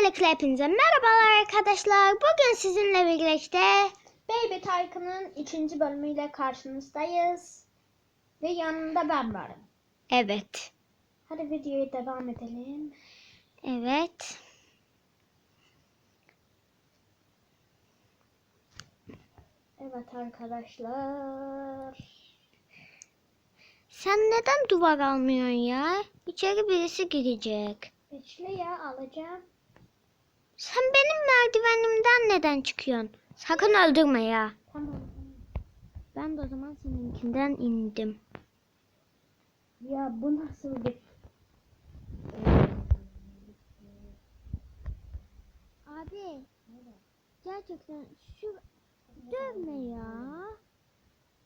Öncelikle hepinize merhabalar arkadaşlar. Bugün sizinle birlikte Baby Tycoon'un ikinci bölümüyle karşınızdayız. Ve yanında ben varım. evet. Hadi videoya devam edelim. Evet. Evet arkadaşlar. Sen neden duvar almıyorsun ya? İçeri birisi girecek. Bekle ya alacağım. Sen benim merdivenimden neden çıkıyorsun? Sakın öldürme ya. Tamam. Ben de o zaman seninkinden indim. Ya bu nasıl bir... Abi gerçekten şu dövme ya.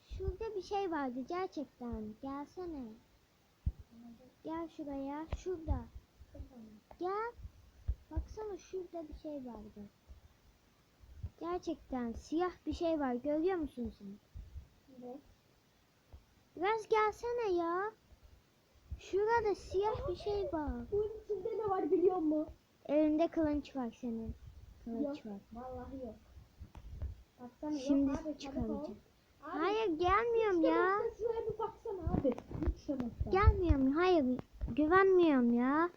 Şurada bir şey vardı gerçekten. Gelsene. Gel şuraya. Şurada. Gel. Baksana şurada bir şey vardı. Gerçekten siyah bir şey var. Görüyor musun sen? Evet. Biraz gelsene ya. Şurada siyah bir şey var. Bunun içinde ne var biliyor musun? Elinde kılınç var senin. Kılıç Yok. var. Vallahi yok. Baksana Şimdi yok abi. çıkaracağım. Abi, Hayır gelmiyorum ya. bir baksana abi. Gelmiyorum. Hayır. Güvenmiyorum ya.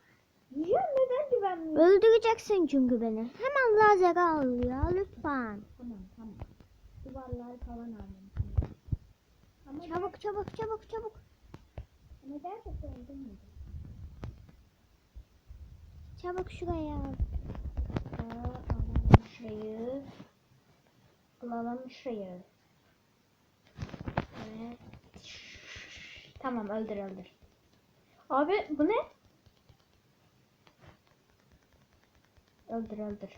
Ya neden güvenmiyorsun? Öldüreceksin çünkü beni. Hemen lazer al ya lütfen. Tamam tamam. Duvarlar falan alayım. Ama, Çabuk çabuk çabuk çabuk. ama gerçekten öldürmedi. Çabuk şuraya al. Alalım şurayı. Alalım şurayı. Evet. Tamam öldür öldür. Abi bu ne? Öldür öldür.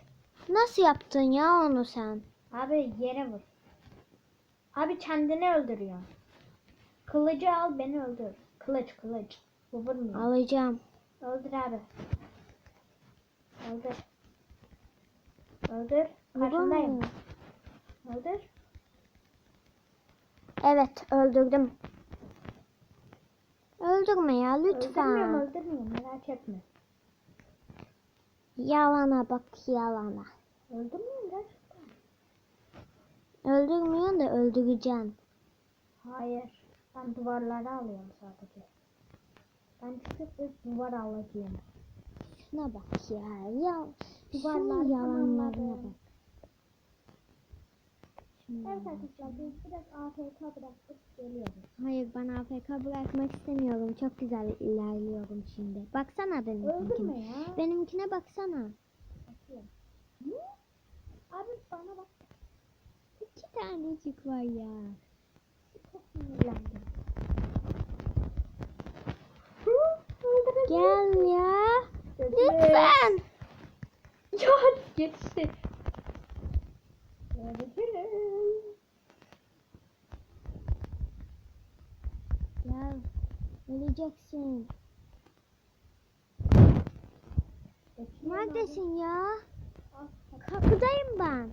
Nasıl yaptın ya onu sen? Abi yere vur. Abi kendini öldürüyor. Kılıcı al beni öldür. Kılıç kılıç. Bu vurmuyor. Alacağım. Öldür abi. Öldür. Öldür. Karşındayım. Öldür. Evet öldürdüm. Öldürme ya Öldürmüyorum lütfen. öldürmüyorum merak etme. Yalana bak yalana. Öldürmüyorum gerçekten. Öldürmüyorsun da öldüreceksin. Hayır. Ben duvarları alıyorum sadece. Ben çıkıp duvar alacağım. Şuna bak ya. Ya Duvarlar yalanlarına bak. Şuna Evet arkadaşlar biz biraz AFK bıraktık geliyoruz. Hayır ben AFK bırakmak istemiyorum. Çok güzel ilerliyorum şimdi. Baksana benimkine. Ya. Benimkine baksana. Bakıyorum. Ne? Abi bana bak. İki tanecik var ya. Çok sinirlendim. Gel ya. Lütfen. Ya geçti. Görüşürüz. Gel. Öleceksin. Neredesin ya? Kapıdayım ben.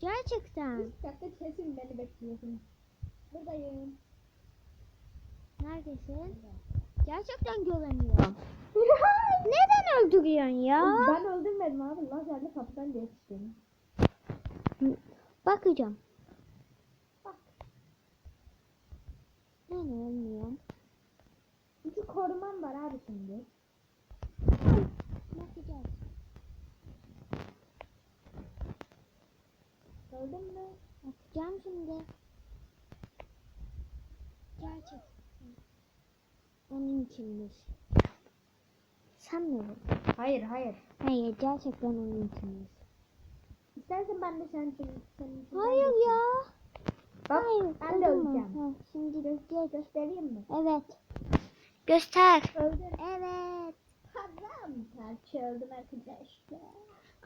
Gerçekten. Bir dakika kesin beni bekliyorsun. Buradayım. Neredesin? Gerçekten göremiyorum. Neden öldürüyorsun ya? Ben öldürmedim abi. Lazerli kapıdan geçtim. Bakacağım. Ben ölmüyorum. İki korumam var abi şimdi. Bakacağız. Öldün mü? Bakacağım şimdi. Gerçekten. Onun içinmiş. Sen mi vurdun? Hayır hayır. Hayır gerçekten onun içinmiş. İstersen ben de. Senin için Hayır ya. Bak Hayır. ben de öleceğim. Ha, şimdi Gö- göstereyim mi? Evet. Göster. Öldüm. Evet. Param parça öldüm arkadaşlar.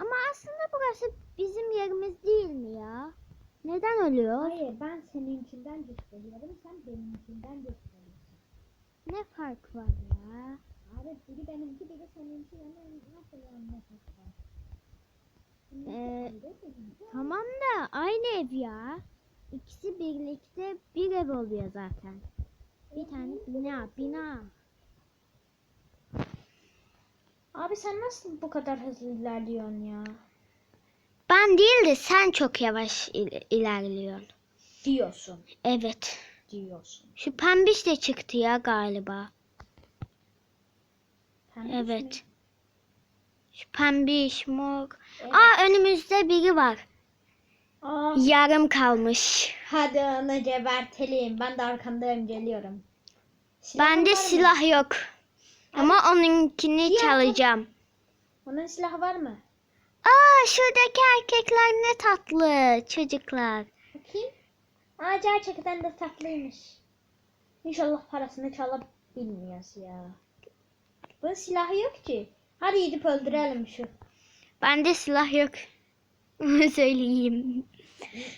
Ama aslında burası bizim yerimiz değil mi ya? Neden ölüyor? Hayır ben senin içinden gösteriyorum. Sen benim içinden gösteriyorsun. Ne fark var ya? Abi biri benimki biri seninki. Yani nasıl yani ne fark var? Ee, Tamam da aynı ev ya. İkisi birlikte bir ev oluyor zaten. Bir tane bina, bina. Abi sen nasıl bu kadar hızlı ilerliyorsun ya? Ben değil de sen çok yavaş il- ilerliyorsun. Diyorsun. Evet. Diyorsun. Şu pembiş de çıktı ya galiba. Pembiş Evet. mi? Şu pembiş mor. Evet. Aa önümüzde biri var. Aa, Yarım kalmış. hadi onu gebertelim. Ben de arkandayım geliyorum. Silahın Bende var mı? silah yok. Ama onunkini Ya. çalacağım. Onun silahı var mı? Aa şuradaki erkekler ne tatlı çocuklar. Bakayım. Aa gerçekten de tatlıymış. İnşallah parasını çalıp bilmiyoruz ya. Bunun silahı yok ki. Hadi gidip öldürelim şu. Bende silah yok. Söyleyeyim.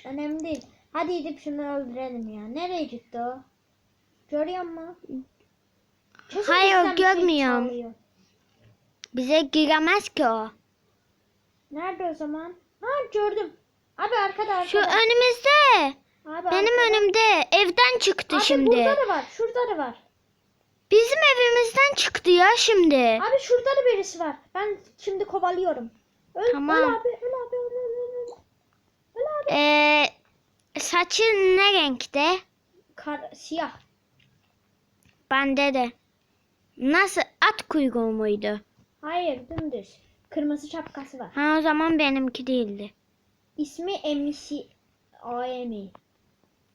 Önemli değil. Hadi gidip şunu öldürelim ya. Nereye gitti o? Görüyor musun? Kesin Hayır, şey görmüyorum. çalıyor. Bize giremez ki o. Nerede o zaman? Ha gördüm. Abi arkada arkada. Şu önümüzde. Abi, Benim arkada. önümde. Evden çıktı Abi şimdi. burada da var. Şurada da var. Bizim evimizden çıktı ya şimdi. Abi şurada da birisi var. Ben şimdi kovalıyorum. Öl, Tamam. öl abi. Öl abi. Öl. Ee, saçı ne renkte? Kar, siyah. Bende de. Nasıl? At kuyruğu muydu? Hayır dümdüz. Kırmızı şapkası var. Ha o zaman benimki değildi. İsmi Emisi Aemi.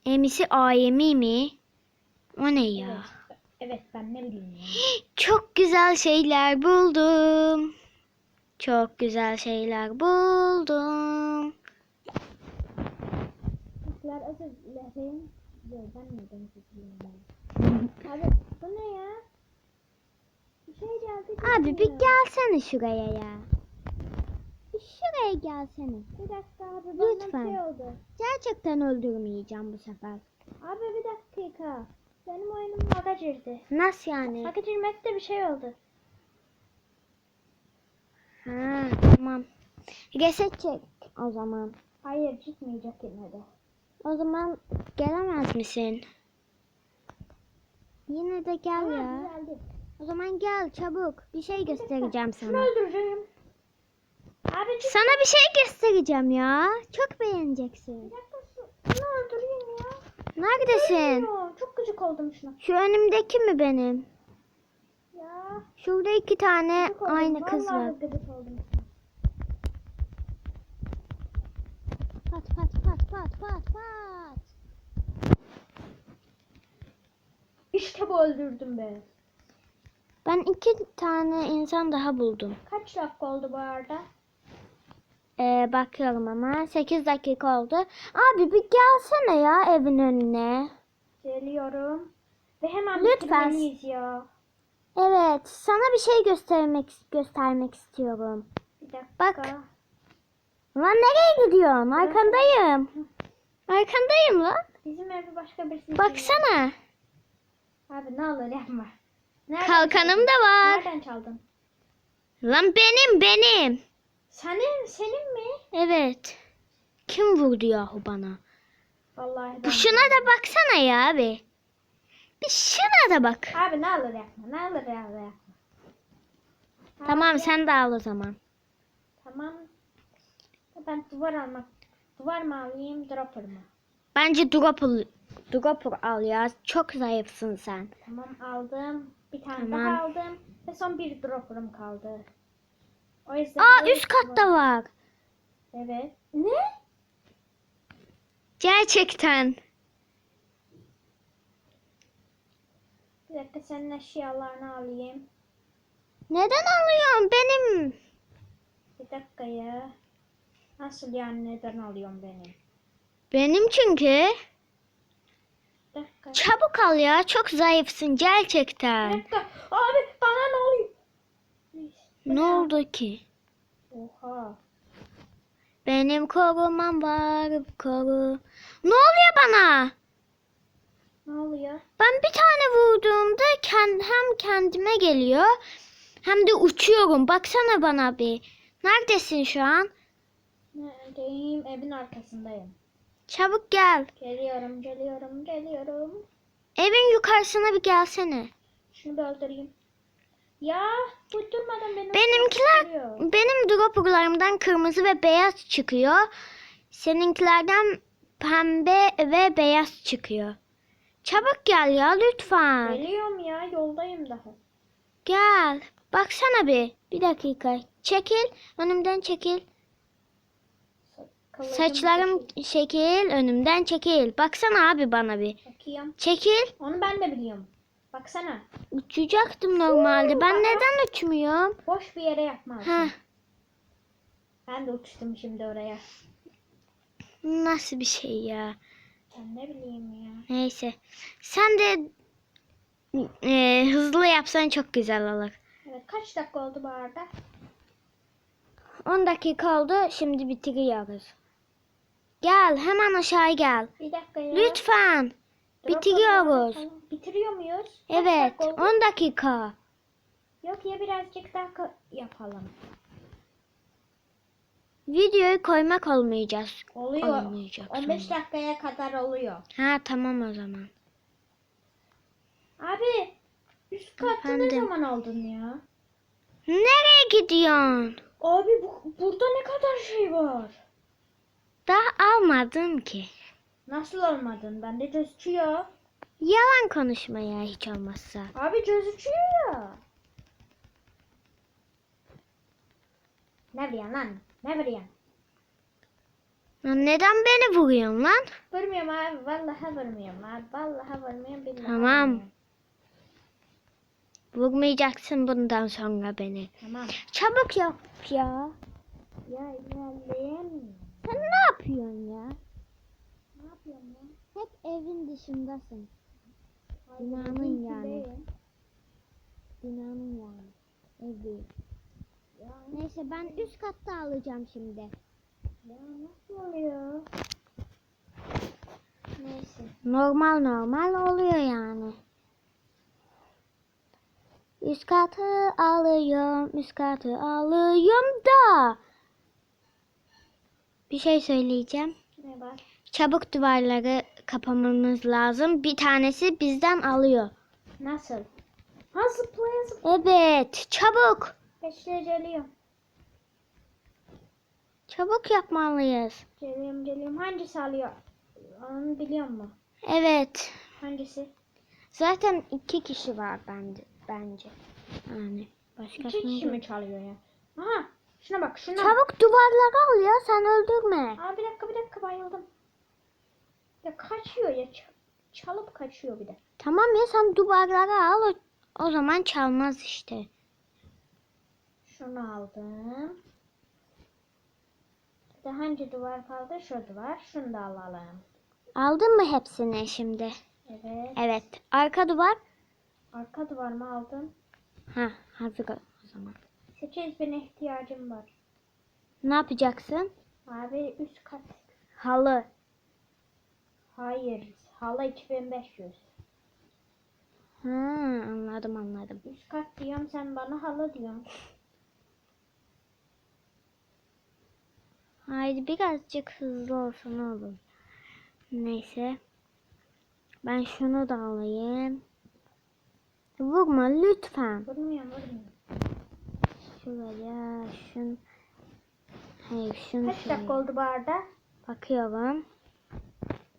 Emisi Ayemi mi? O ne ya? Evet. Evet ben ne bileyim ya. Çok güzel şeyler buldum. Çok güzel şeyler buldum. Kızlar özür dilerim. Yok ben neden seçiyorum Abi bu ne ya? Bir şey geldi. Abi bir gelsene şuraya ya. Şuraya gelsene. Bir dakika abi Lütfen. şey oldu. Gerçekten öldürmeyeceğim bu sefer. Abi bir dakika. Benim oyunum laga girdi. Nasıl yani? Laga girmekte bir şey oldu. Ha tamam. Reset çek o zaman. Hayır gitmeyecek yine de. O zaman gelemez misin? Yine de gel ya. O zaman gel çabuk. Bir şey göstereceğim Şunu sana. öldüreceğim. Abi. Sana bir şey göstereceğim ya. Çok beğeneceksin. Şunu öldüreyim ya. Neredesin? Çok gıcık oldum şuna. Şu önümdeki mi benim? Ya. Şurada iki tane Gıcık oldum. aynı kız var. Gıcık İşte bu öldürdüm be. Ben iki tane insan daha buldum. Kaç dakika oldu bu arada? Ee, bakıyorum ama 8 dakika oldu. Abi bir gelsene ya evin önüne. Geliyorum. Ve hemen Lütfen. ya. Evet, sana bir şey göstermek göstermek istiyorum. Bir dakika. Bak. Lan nereye gidiyorsun? Arkandayım. Arkandayım lan. Bizim evi başka birisi. Baksana. Abi ne olur yapma. Nereden Kalkanım çaldın? da var. Nereden çaldın? Lan benim benim. Senin, senin mi? Evet. Kim vurdu yahu bana? Vallahi. Bu şuna da baksana ya abi. Bir şuna da bak. Abi ne olur yapma. Ne olur yapma. yapma. Tamam Abi, sen de al o zaman. Tamam. Ben duvar almak. Duvar mı alayım, dropper mı? Bence dropper, dropper al ya. Çok zayıfsın sen. Tamam aldım. Bir tane Tamam. daha aldım. Ve son bir dropper'ım kaldı. O yüzden Aa üst katta var. Evet. Ne? Gerçekten. Bir dakika senin eşyalarını alayım. Neden alıyorsun benim? Bir dakika ya. Nasıl yani neden alıyorum beni? Benim çünkü. Dakika. Çabuk al ya. Çok zayıfsın Bir gerçekten. dakika. Abi bana ne oluyor? Ne oldu ki? Oha. Benim korumam var. Koru. Ne oluyor bana? Ne oluyor? Ben bir tane vurduğumda kend, hem kendime geliyor hem de uçuyorum. Baksana bana bir. Neredesin şu an? Neredeyim? Evin arkasındayım. Çabuk gel. Geliyorum, geliyorum, geliyorum. Evin yukarısına bir gelsene. Şunu bir öldüreyim. Ya bu durmadan beni Benimkiler benim dropperlarımdan kırmızı ve beyaz çıkıyor. Seninkilerden pembe ve beyaz çıkıyor. Çabuk gel ya lütfen. Geliyorum ya yoldayım daha. Gel. Baksana bir. Bir dakika. Çekil. Önümden çekil. Kıvırcım Saçlarım bir şekil. Önümden çekil. Baksana abi bana bir. Bakayım. Çekil. Onu ben de biliyorum. Baksana. Uçacaktım normalde. Ben neden uçmuyorum? Boş bir yere yapmazsın. Heh. Ben de uçtum şimdi oraya. Nasıl bir şey ya? Ben ne bileyim ya. Neyse. Sen de e, hızlı yapsan çok güzel olur. Evet kaç dakika oldu bu arada? 10 dakika oldu. Şimdi bitiriyoruz. Gel hemen aşağı gel. Bir dakika ya. Lütfen. Dur Bitiriyoruz. bakalım. Bitiriyor muyuz? Kaç Evet. dakika oldu? 10 dakika. Yok ya birazcık daha yapalım. Videoyu koymak olmayacağız. Oluyor. Olmayacak 15 sonra. dakikaya kadar oluyor. Ha tamam o zaman. Abi üst katta ne Efendim? zaman aldın ya? Nereye gidiyorsun? Abi bu, burada ne kadar şey var? Daha almadım ki. Nasıl olmadın? Bende gözüküyor. Yalan konuşma ya hiç olmazsa. Abi gözüküyor ya. Ne vuruyorsun lan? Ne vuruyorsun? Lan neden beni vuruyorsun lan? Vurmuyorum abi. Vallahi vurmuyorum abi. Vallahi vurmuyorum. Billahi Tamam. vurmuyorum. Vurmayacaksın bundan sonra beni. Tamam. Çabuk yap ya. Ya ilerleyemiyorum. Sen ne yapıyorsun ya? Ne yapıyorum ya? Hep evin dışındasın. Ay, Binanın yani. içindeyim. Binanın yani. Evi. Ya, Neyse ben üst katta alacağım şimdi. ya nasıl oluyor? Neyse. Normal normal oluyor yani. Üst katı alıyorum, üst katı alıyorum da. Bir şey söyleyeceğim. Ne var? Çabuk duvarları kapamamız lazım. Bir tanesi bizden alıyor. Nasıl? Zıplaya zıplaya. Evet, çabuk. Geliyorum. Çabuk yapmalıyız. Geliyorum geliyorum. Hangisi alıyor? Onu biliyor musun? Evet. Hangisi? Zaten iki kişi var bence. Bence. Yani İki başkasını kişi mi çalıyor ya? Aha. Şuna bak şuna. Çabuk duvarları al ya sen öldürme. Aa bir dakika bir dakika bayıldım. Ya kaçıyor ya. çalıp kaçıyor bir de. Tamam ya sen duvarları al o, o zaman çalmaz işte. Şunu aldım. De hangi duvar kaldı? Şu duvar. Şunu da alalım. Aldın mı hepsini şimdi? Evet. Evet. Arka duvar. Arka duvar mı aldım? Ha hazır o zaman. 8000 ihtiyacım var. Ne yapacaksın? Abi üst kat. Halı. Hayır. Hala 2500. Ha anladım anladım. Üst kat diyorum sen bana halı diyorsun. Haydi birazcık hızlı olsun olur. Neyse. Ben şunu da alayım. Vurma lütfen. Vurmuyorum vurmuyorum. Şuraya şun. Hayır şunu Kaç şuraya. dakika oldu bu arada? Bakıyorum.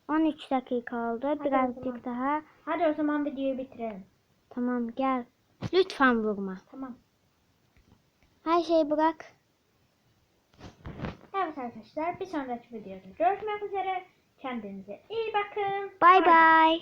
13 dakika oldu. Hadi Birazcık daha. Hadi o zaman videoyu bitirelim. Tamam gel. Lütfen vurma. Tamam. Her şeyi bırak. Evet arkadaşlar bir sonraki videoda görüşmek üzere. Kendinize iyi bakın. Bay bay.